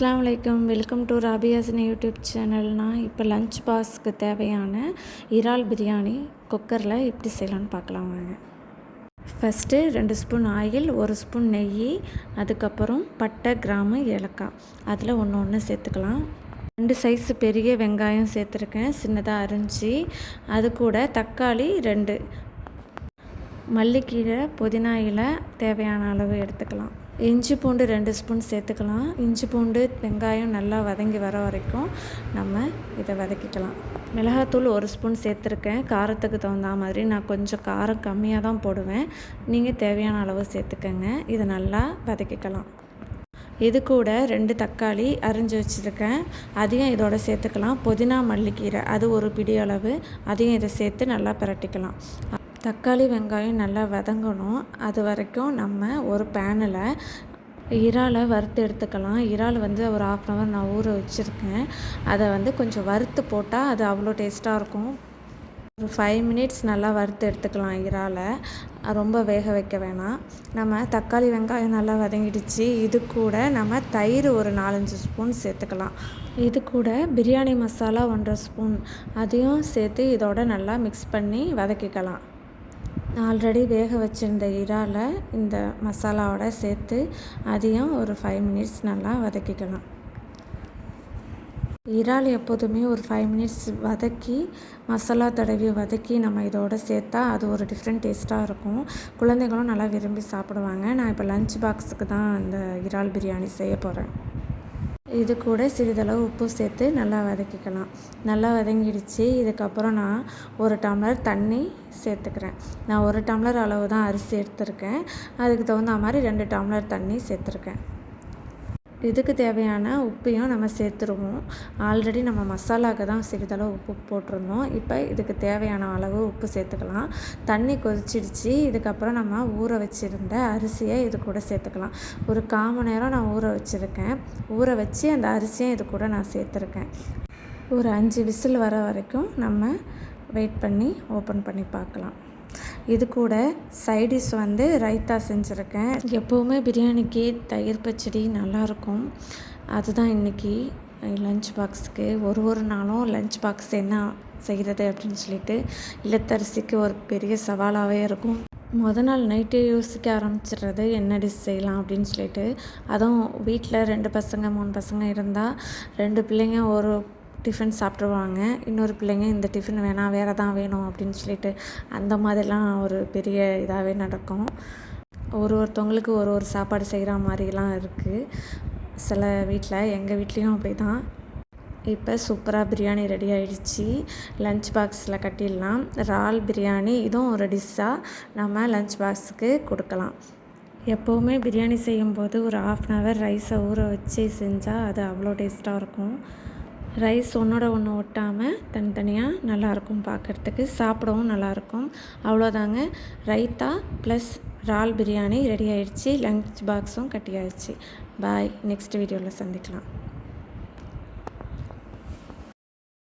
அஸ்லாம் அலைக்கும். Welcome to ராபியாசினி யூடியூப் சேனல்னால் இப்போ லஞ்ச் பாஸ்க்கு தேவையான இறால் பிரியாணி குக்கரில் எப்படி செய்யலான்னு பார்க்கலாம் வாங்க. ஃபஸ்ட்டு ரெண்டு ஸ்பூன் ஆயில் ஒரு ஸ்பூன் நெய் அதுக்கப்புறம் பட்டை கிராமு ஏலக்காய். அதில் ஒன்று ஒன்று சேர்த்துக்கலாம். ரெண்டு சைஸ் பெரிய வெங்காயம் சேர்த்துருக்கேன். சின்னதாக அரிஞ்சு அது கூட தக்காளி ரெண்டு. மல்லிக்கீரை புதினா இலை தேவையான அளவு எடுத்துக்கலாம். இஞ்சி பூண்டு ரெண்டு ஸ்பூன் சேர்த்துக்கலாம். இஞ்சி பூண்டு வெங்காயம் நல்லா வதங்கி வர வரைக்கும் நம்ம இதை வதக்கிக்கலாம். மிளகாத்தூள் ஒரு ஸ்பூன் சேர்த்துருக்கேன். காரத்துக்கு தகுந்த மாதிரி நான் கொஞ்சம் காரம் கம்மியாக தான் போடுவேன். நீங்கள் தேவையான அளவு சேர்த்துக்கங்க. இதை நல்லா வதக்கிக்கலாம். இது கூட ரெண்டு தக்காளி அரிஞ்சு வச்சுருக்கேன். அதையும் இதோட சேர்த்துக்கலாம். புதினா மல்லிக்கீரை அது ஒரு பிடி அளவு. அதையும் இதை சேர்த்து நல்லா பிரட்டிக்கலாம். தக்காளி வெங்காயம் நல்லா வதங்கணும். அது வரைக்கும் நம்ம ஒரு பேனில் இறாலை வறுத்து எடுத்துக்கலாம். இறால் வந்து ஒரு ஆஃப் அன் ஹவர் நான் ஊற வச்சுருக்கேன். அதை வந்து கொஞ்சம் வறுத்து போட்டால் அது அவ்வளோ டேஸ்ட்டாக இருக்கும். ஒரு ஃபைவ் மினிட்ஸ் நல்லா வறுத்து எடுத்துக்கலாம் இறாலை. ரொம்ப வேக வைக்க வேணாம். நம்ம தக்காளி வெங்காயம் நல்லா வதங்கிடுச்சு. இது கூட நம்ம தயிர் ஒரு நாலஞ்சு ஸ்பூன் சேர்த்துக்கலாம். இது கூட பிரியாணி மசாலா ஒன்றரை ஸ்பூன் அதையும் சேர்த்து இதோட நல்லா மிக்ஸ் பண்ணி வதக்கிக்கலாம். ஆல்ரெடி வேக வச்சுருந்த இறாலை இந்த மசாலாவோட சேர்த்து அதையும் ஒரு ஃபைவ் மினிட்ஸ் நல்லா வதக்கிக்கலாம். இறால் எப்போதுமே ஒரு ஃபைவ் மினிட்ஸ் வதக்கி மசாலா தடவி வதக்கி நம்ம இதோட சேர்த்தா அது ஒரு டிஃப்ரெண்ட் டேஸ்ட்டாக இருக்கும். குழந்தைகளும் நல்லா விரும்பி சாப்பிடுவாங்க. நான் இப்போ லஞ்ச் பாக்ஸுக்கு தான் அந்த இறால் பிரியாணி செய்ய போகிறேன் இது கூட சிறிதளவு உப்பு சேர்த்து நல்லா வதக்கிக்கலாம். நல்லா வதங்கிடுச்சு. இதுக்கப்புறம் நான் ஒரு டம்ளர் தண்ணி சேர்த்துக்கிறேன். நான் ஒரு டம்ளர் அளவு தான் அரிசி எடுத்திருக்கேன். அதுக்கு தகுந்த மாதிரி ரெண்டு டம்ளர் தண்ணி சேர்த்துருக்கேன். இதுக்கு தேவையான உப்பையும் நம்ம சேர்த்துருவோம். ஆல்ரெடி நம்ம மசாலாவுக்கு தான் சிறிதளவு உப்பு போட்டிருந்தோம். இப்போ இதுக்கு தேவையான அளவு உப்பு சேர்த்துக்கலாம். தண்ணி கொதிச்சிடுச்சு. இதுக்கப்புறம் நம்ம ஊற வச்சுருந்த அரிசியை இது கூட சேர்த்துக்கலாம். ஒரு கால் மணி நேரம் நான் ஊற வச்சுருக்கேன். ஊற வச்சு அந்த அரிசியும் இது கூட நான் சேர்த்துருக்கேன். ஒரு அஞ்சு விசில் வர வரைக்கும் நம்ம வெயிட் பண்ணி ஓப்பன் பண்ணி பார்க்கலாம். இது கூட சைடிஷ் வந்து ரைத்தா செஞ்சுருக்கேன். எப்போவுமே பிரியாணிக்கு தயிர் பச்சடி நல்லாயிருக்கும். அதுதான் இன்றைக்கி லஞ்ச் பாக்ஸுக்கு ஒரு ஒரு நாளும் லஞ்ச் பாக்ஸ் என்ன செய்கிறது அப்படின்னு சொல்லிட்டு இல்லத்தரசிக்கு ஒரு பெரிய சவாலாகவே இருக்கும். மொதல் நாள் நைட்டே யோசிக்க ஆரம்பிச்சிடுறது என்ன டிஷ் செய்யலாம் அப்படின்னு சொல்லிட்டு. அதுவும் வீட்டில் ரெண்டு பசங்க மூணு பசங்க இருந்தால் ரெண்டு பிள்ளைங்க ஒரு டிஃபன் சாப்பிட்ருவாங்க. இன்னொரு பிள்ளைங்க இந்த டிஃபன் வேணாம் வேறு தான் வேணும் அப்படின்னு சொல்லிட்டு அந்த மாதிரிலாம் ஒரு பெரிய இதாகவே நடக்கும். ஒரு ஒருத்தவங்களுக்கு ஒரு ஒரு சாப்பாடு செய்கிற மாதிரிலாம் இருக்குது சில வீட்டில் எங்கள் வீட்லேயும் அப்படி தான் இப்போ சூப்பராக பிரியாணி ரெடி ஆகிடுச்சி லஞ்ச் பாக்ஸில் கட்டிடலாம். இறால் பிரியாணி இதுவும் ஒரு டிஷ்ஷாக நம்ம லஞ்ச் பாக்ஸுக்கு கொடுக்கலாம். எப்போவுமே பிரியாணி செய்யும்போது ஒரு ஆஃப் அன் ஹவர் ரைஸை ஊற வச்சு செஞ்சால் அது அவ்வளோ டேஸ்ட்டாக இருக்கும். ரைஸ் ஒன்றோட ஒன்று ஒட்டாமல் தனித்தனியாக நல்லாயிருக்கும் பார்க்குறதுக்கு சாப்பிடவும் நல்லாயிருக்கும் அவ்வளோதாங்க. ரைத்தா ப்ளஸ் இறால் பிரியாணி ரெடி ஆயிடுச்சு. லஞ்ச் பாக்ஸும் கட்டி ஆயிடுச்சு பாய். நெக்ஸ்ட் வீடியோவில் சந்திக்கலாம்.